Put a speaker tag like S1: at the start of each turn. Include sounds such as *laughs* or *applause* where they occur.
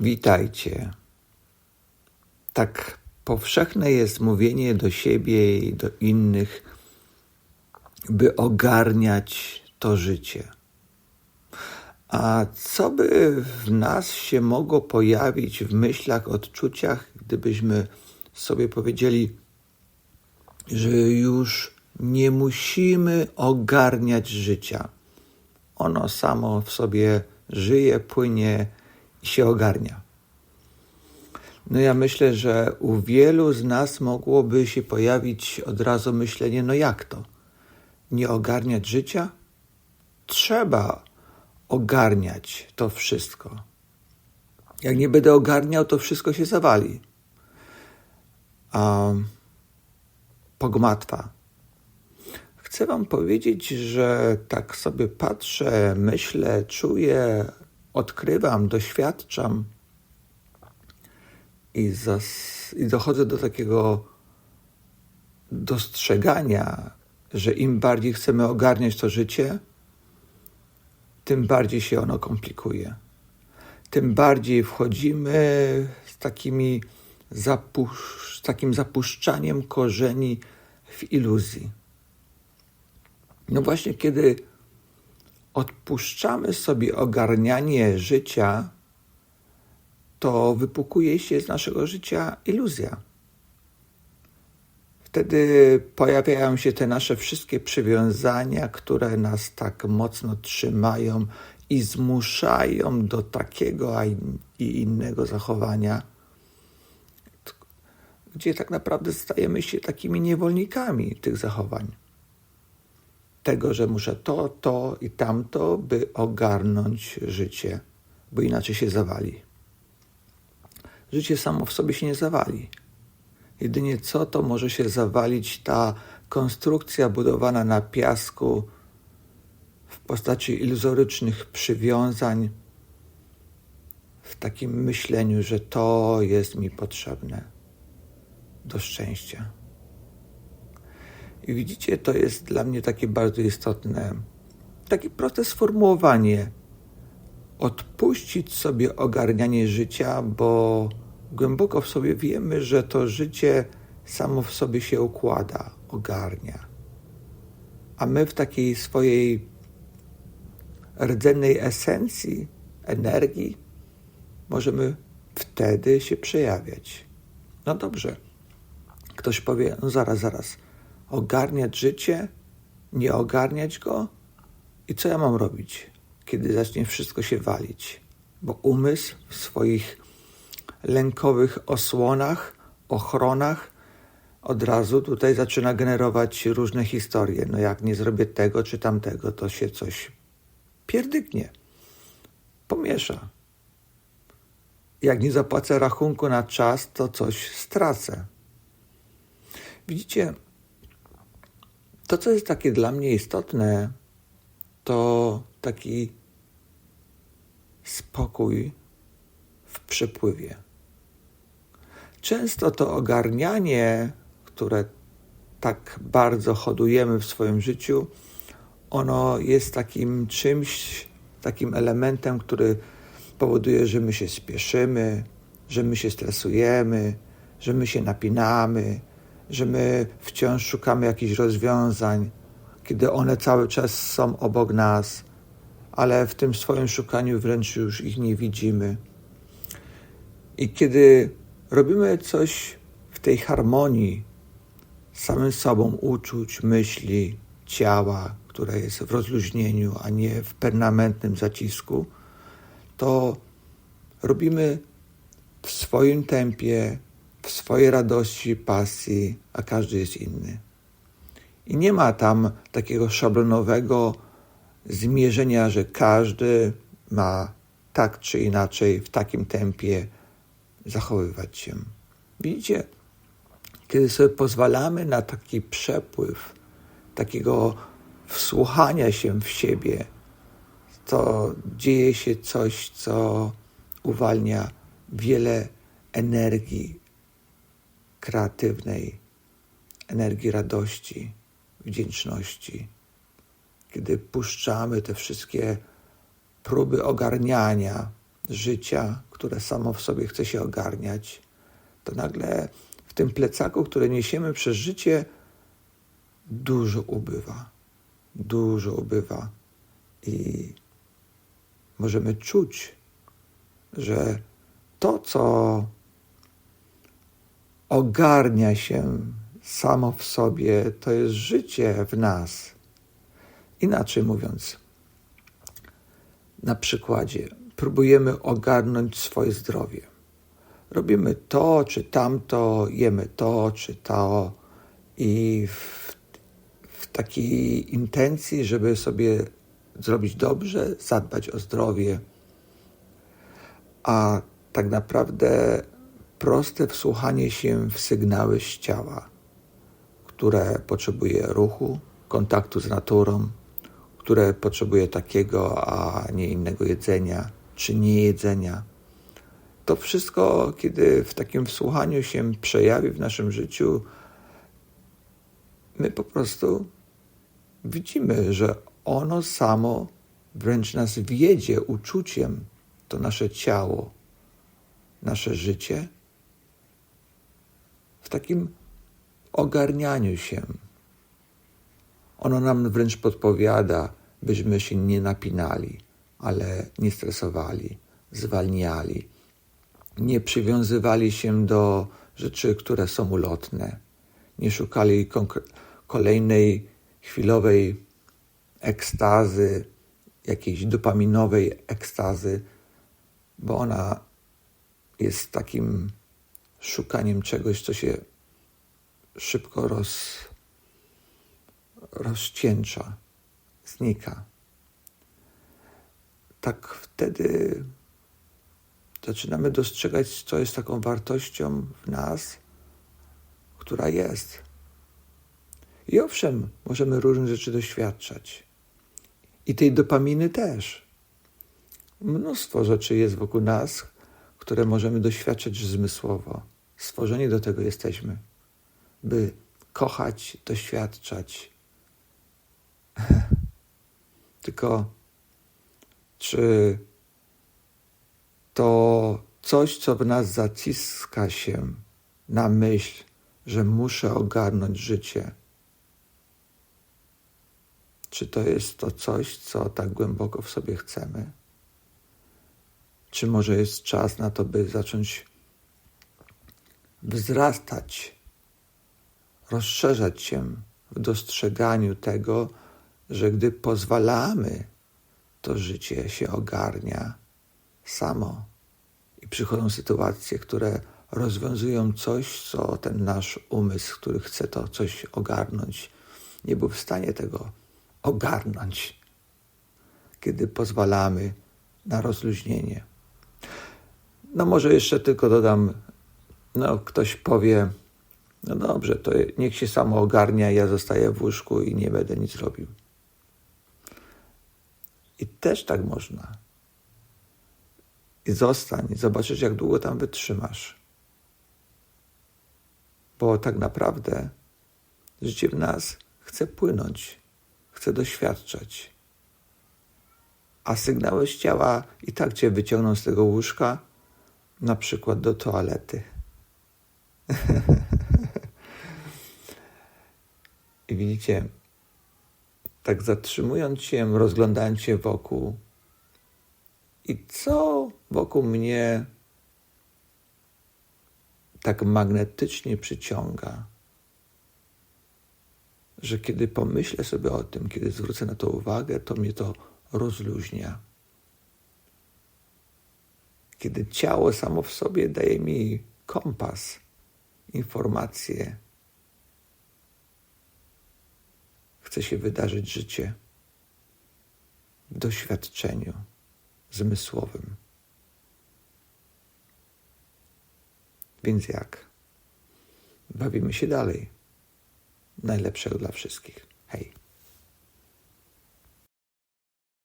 S1: Witajcie. Tak powszechne jest mówienie do siebie i do innych, by ogarniać to życie. A co by w nas się mogło pojawić w myślach, odczuciach, gdybyśmy sobie powiedzieli, że już nie musimy ogarniać życia? Ono samo w sobie żyje, płynie się ogarnia. No ja myślę, że u wielu z nas mogłoby się pojawić od razu myślenie, no jak to? Nie ogarniać życia? Trzeba ogarniać to wszystko. Jak nie będę ogarniał, to wszystko się zawali. A pogmatwa. Chcę Wam powiedzieć, że tak sobie patrzę, myślę, czuję, odkrywam, doświadczam i, zas, i dochodzę do takiego dostrzegania, że im bardziej chcemy ogarniać to życie, tym bardziej się ono komplikuje. Tym bardziej wchodzimy z, takimi zapusz, z takim zapuszczaniem korzeni w iluzji. No właśnie, kiedy odpuszczamy sobie ogarnianie życia, to wypukuje się z naszego życia iluzja. Wtedy pojawiają się te nasze wszystkie przywiązania, które nas tak mocno trzymają i zmuszają do takiego i innego zachowania, gdzie tak naprawdę stajemy się takimi niewolnikami tych zachowań tego, że muszę to, to i tamto, by ogarnąć życie, bo inaczej się zawali. Życie samo w sobie się nie zawali. Jedynie co to może się zawalić ta konstrukcja budowana na piasku w postaci iluzorycznych przywiązań, w takim myśleniu, że to jest mi potrzebne do szczęścia. I widzicie, to jest dla mnie takie bardzo istotne, takie proste sformułowanie. Odpuścić sobie ogarnianie życia, bo głęboko w sobie wiemy, że to życie samo w sobie się układa, ogarnia. A my w takiej swojej rdzennej esencji, energii, możemy wtedy się przejawiać. No dobrze. Ktoś powie, no zaraz, zaraz ogarniać życie, nie ogarniać go i co ja mam robić, kiedy zacznie wszystko się walić. Bo umysł w swoich lękowych osłonach, ochronach od razu tutaj zaczyna generować różne historie. No jak nie zrobię tego czy tamtego, to się coś pierdyknie, pomiesza. Jak nie zapłacę rachunku na czas, to coś stracę. Widzicie, to, co jest takie dla mnie istotne, to taki spokój w przepływie. Często to ogarnianie, które tak bardzo hodujemy w swoim życiu, ono jest takim czymś, takim elementem, który powoduje, że my się spieszymy, że my się stresujemy, że my się napinamy, że my wciąż szukamy jakichś rozwiązań, kiedy one cały czas są obok nas, ale w tym swoim szukaniu wręcz już ich nie widzimy. I kiedy robimy coś w tej harmonii z samym sobą, uczuć, myśli, ciała, które jest w rozluźnieniu, a nie w permanentnym zacisku, to robimy w swoim tempie, w swojej radości, pasji, a każdy jest inny. I nie ma tam takiego szablonowego zmierzenia, że każdy ma tak czy inaczej w takim tempie zachowywać się. Widzicie, kiedy sobie pozwalamy na taki przepływ, takiego wsłuchania się w siebie, to dzieje się coś, co uwalnia wiele energii, kreatywnej, energii radości, wdzięczności. Kiedy puszczamy te wszystkie próby ogarniania życia, które samo w sobie chce się ogarniać, to nagle w tym plecaku, który niesiemy przez życie, dużo ubywa. Dużo ubywa. I możemy czuć, że to, co ogarnia się samo w sobie, to jest życie w nas. Inaczej mówiąc, na przykładzie, próbujemy ogarnąć swoje zdrowie. Robimy to czy tamto, jemy to czy to i w, w takiej intencji, żeby sobie zrobić dobrze, zadbać o zdrowie. A tak naprawdę proste wsłuchanie się w sygnały z ciała, które potrzebuje ruchu, kontaktu z naturą, które potrzebuje takiego, a nie innego jedzenia czy nie jedzenia. To wszystko, kiedy w takim wsłuchaniu się przejawi w naszym życiu, my po prostu widzimy, że ono samo wręcz nas wiedzie uczuciem, to nasze ciało, nasze życie, w takim ogarnianiu się. Ono nam wręcz podpowiada, byśmy się nie napinali, ale nie stresowali, zwalniali, nie przywiązywali się do rzeczy, które są ulotne, nie szukali kolejnej chwilowej ekstazy, jakiejś dopaminowej ekstazy, bo ona jest takim szukaniem czegoś, co się szybko roz, rozcieńcza, znika. Tak wtedy zaczynamy dostrzegać, co jest taką wartością w nas, która jest. I owszem, możemy różne rzeczy doświadczać. I tej dopaminy też. Mnóstwo rzeczy jest wokół nas, które możemy doświadczać zmysłowo. Stworzeni do tego jesteśmy, by kochać, doświadczać. *laughs* Tylko czy to coś, co w nas zaciska się na myśl, że muszę ogarnąć życie, czy to jest to coś, co tak głęboko w sobie chcemy? Czy może jest czas na to, by zacząć wzrastać, rozszerzać się w dostrzeganiu tego, że gdy pozwalamy, to życie się ogarnia samo i przychodzą sytuacje, które rozwiązują coś, co ten nasz umysł, który chce to coś ogarnąć, nie był w stanie tego ogarnąć, kiedy pozwalamy na rozluźnienie. No może jeszcze tylko dodam, no ktoś powie, no dobrze, to niech się samo ogarnia, ja zostaję w łóżku i nie będę nic robił. I też tak można. I zostań, zobaczysz, jak długo tam wytrzymasz. Bo tak naprawdę życie w nas chce płynąć chce doświadczać. A sygnały z ciała i tak cię wyciągną z tego łóżka, na przykład do toalety. I widzicie, tak zatrzymując się, rozglądając się wokół, i co wokół mnie tak magnetycznie przyciąga, że kiedy pomyślę sobie o tym, kiedy zwrócę na to uwagę, to mnie to rozluźnia. Kiedy ciało samo w sobie daje mi kompas, informacje, chce się wydarzyć życie doświadczeniu zmysłowym. Więc jak? Bawimy się dalej najlepszego dla wszystkich. Hej.